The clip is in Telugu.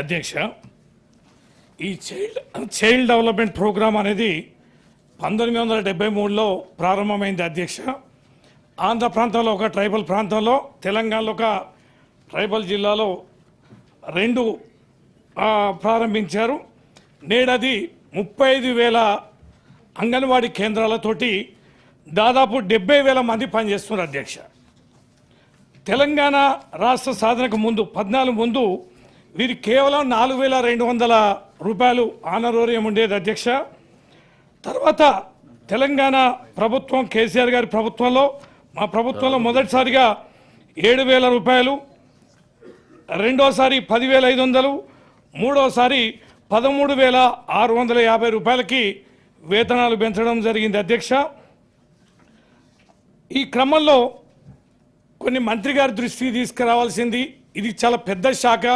అధ్యక్ష ఈ చైల్డ్ చైల్డ్ డెవలప్మెంట్ ప్రోగ్రామ్ అనేది పంతొమ్మిది వందల డెబ్బై మూడులో ప్రారంభమైంది అధ్యక్ష. ఆంధ్ర ప్రాంతంలో ఒక ట్రైబల్ ప్రాంతంలో తెలంగాణలో ఒక ట్రైబల్ జిల్లాలో రెండు ప్రారంభించారు. నేడది ముప్పై ఐదు వేల అంగన్వాడీ కేంద్రాలతోటి దాదాపు డెబ్బై వేల మంది పనిచేస్తున్నారు అధ్యక్ష. తెలంగాణ రాష్ట్ర సాధనకు ముందు పద్నాలుగు ముందు వీరి కేవలం నాలుగు వేల రెండు వందల రూపాయలు ఆనరోరియం ఉండేది అధ్యక్ష. తర్వాత తెలంగాణ ప్రభుత్వం కేసీఆర్ గారి ప్రభుత్వంలో మా ప్రభుత్వంలో మొదటిసారిగా ఏడు వేల రూపాయలు రెండోసారి పదివేల ఐదు వందలు మూడోసారి పదమూడు వేల ఆరు వందల యాభై రూపాయలకి వేతనాలు పెంచడం జరిగింది అధ్యక్ష. ఈ క్రమంలో కొన్ని మంత్రి గారి దృష్టికి తీసుకురావాల్సింది. ఇది చాలా పెద్ద శాఖ.